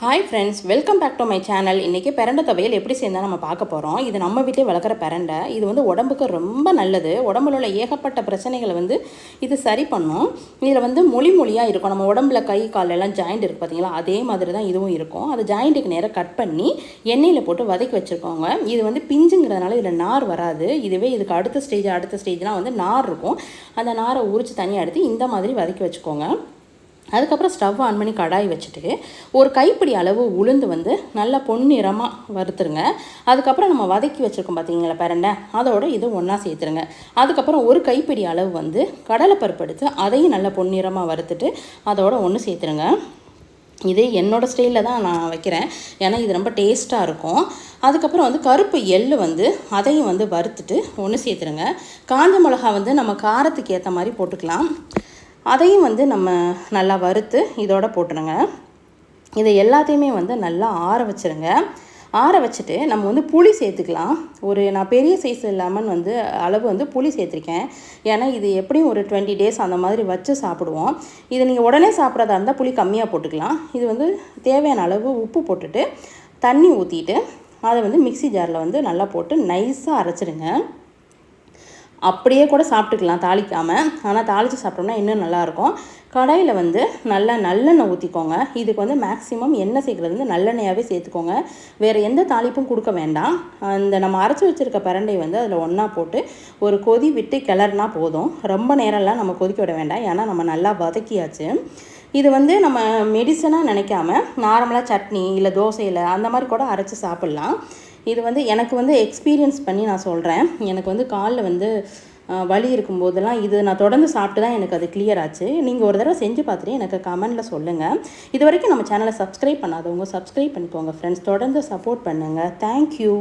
Hi friends welcome back to my channel இன்றைக்கி பிரண்டை துவையல் எப்படி சேர்ந்தா நம்ம பார்க்க போகிறோம் இது நம்ம வீட்டிலே வளர்க்குற பிரண்டை. இது வந்து உடம்புக்கு ரொம்ப நல்லது. உடம்புல உள்ள ஏகப்பட்ட பிரச்சனைகளை வந்து இது சரி பண்ணும். இதில் வந்து மொழி மொழியாக இருக்கும். நம்ம உடம்புல கை கால் எல்லாம் ஜாயிண்ட் இருக்குது பார்த்தீங்களா அதே மாதிரி தான் இதுவும் இருக்கும். அது ஜாயிண்ட்டுக்கு நேராக கட் பண்ணி எண்ணெயில் போட்டு வதக்கி வச்சுருக்கோங்க இது வந்து பிஞ்சுங்கிறதுனால இதில் நார் வராது. இதுவே இதுக்கு அடுத்த ஸ்டேஜ் அடுத்த ஸ்டேஜ்லாம் வந்து நார் இருக்கும். அந்த நாரை உரித்து தனியாக எடுத்து இந்த மாதிரி வதக்கி வச்சுக்கோங்க. அதுக்கப்புறம் ஸ்டவ் ஆன் பண்ணி கடாய் வச்சுட்டு ஒரு கைப்பிடி அளவு உளுந்து வந்து நல்லா பொன்னிறமாக வறுத்துருங்க. அதுக்கப்புறம் நம்ம வதக்கி வச்சுருக்கோம் பார்த்தீங்களா பிரண்டை? அதோட இது ஒன்றா சேர்த்துருங்க. அதுக்கப்புறம் ஒரு கைப்பிடி அளவு வந்து கடலைப்பருப்பு எடுத்து அதையும் நல்லா பொன்னிறமாக வறுத்துட்டு அதோட ஒன்று சேர்த்துருங்க. இது என்னோடய ஸ்டைலில் தான் நான் வைக்கிறேன். ஏன்னா இது ரொம்ப டேஸ்ட்டாக இருக்கும். அதுக்கப்புறம் வந்து கருப்பு எள்ளு வந்து அதையும் வந்து வறுத்துட்டு ஒன்று சேர்த்துருங்க. காஞ்ச மிளகா வந்து நம்ம காரத்துக்கு ஏற்ற மாதிரி போட்டுக்கலாம். அதையும் வந்து நம்ம நல்லா வறுத்து இதோட போட்டுருங்க. இதை எல்லாத்தையுமே வந்து நல்லா ஆற வச்சுருங்க. ஆற வச்சுட்டு நம்ம வந்து புளி சேர்த்துக்கலாம். ஒரு நான் பெரிய சைஸ் லெமன் வந்து அளவு வந்து புளி சேர்த்துருக்கேன். ஏன்னா இது எப்படியும் ஒரு டுவெண்ட்டி டேஸ் அந்த மாதிரி வச்சு சாப்பிடுவோம். இதை நீங்கள் உடனே சாப்பிட்றதா இருந்தால் புளி கம்மியாக போட்டுக்கலாம். இது வந்து தேவையான அளவு உப்பு போட்டுட்டு தண்ணி ஊற்றிட்டு அதை வந்து மிக்சி ஜாரில் வந்து நல்லா போட்டு நைஸாக அரைச்சிடுங்க. அப்படியே கூட சாப்பிட்டுக்கலாம் தாளிக்காமல் ஆனால் தாளித்து சாப்பிட்டோம்னா இன்னும் நல்லாயிருக்கும். கடாயில் வந்து நல்லா நல்லெண்ணெய் ஊற்றிக்கோங்க இதுக்கு வந்து மேக்ஸிமம் எண்ணெய் சேர்க்குறது வந்து நல்லெண்ணெயாகவே சேர்த்துக்கோங்க. வேறு எந்த தாளிப்பும் கொடுக்க வேண்டாம். அந்த நம்ம அரைச்சி வச்சுருக்க பரண்டை வந்து அதில் ஒன்றா போட்டு ஒரு கொதி விட்டு கிளறுனா போதும். ரொம்ப நேரம்லாம் நம்ம கொதிக்க விட வேண்டாம். ஏன்னா நம்ம நல்லா வதக்கியாச்சு. இது வந்து நம்ம மெடிசனாக நினைக்காம நார்மலாக சட்னி இல்லை தோசையில் அந்த மாதிரி கூட அரைச்சி சாப்பிட்லாம். இது வந்து எனக்கு வந்து எக்ஸ்பீரியன்ஸ் பண்ணி நான் சொல்கிறேன் எனக்கு வந்து காலில் வந்து வலி இருக்கும்போதெல்லாம் இது நான் தொடர்ந்து சாப்பிட்டு தான் எனக்கு அது கிளியர் ஆச்சு. நீங்கள் ஒரு தடவை செஞ்சு பார்த்துட்டு எனக்கு கமெண்டில் சொல்லுங்கள் இது வரைக்கும் நம்ம சேனலை சப்ஸ்கிரைப் பண்ணாதவங்க சப்ஸ்கிரைப் பண்ணிக்கோங்க ஃப்ரெண்ட்ஸ் தொடர்ந்து சப்போர்ட் பண்ணுங்கள் தேங்க்யூ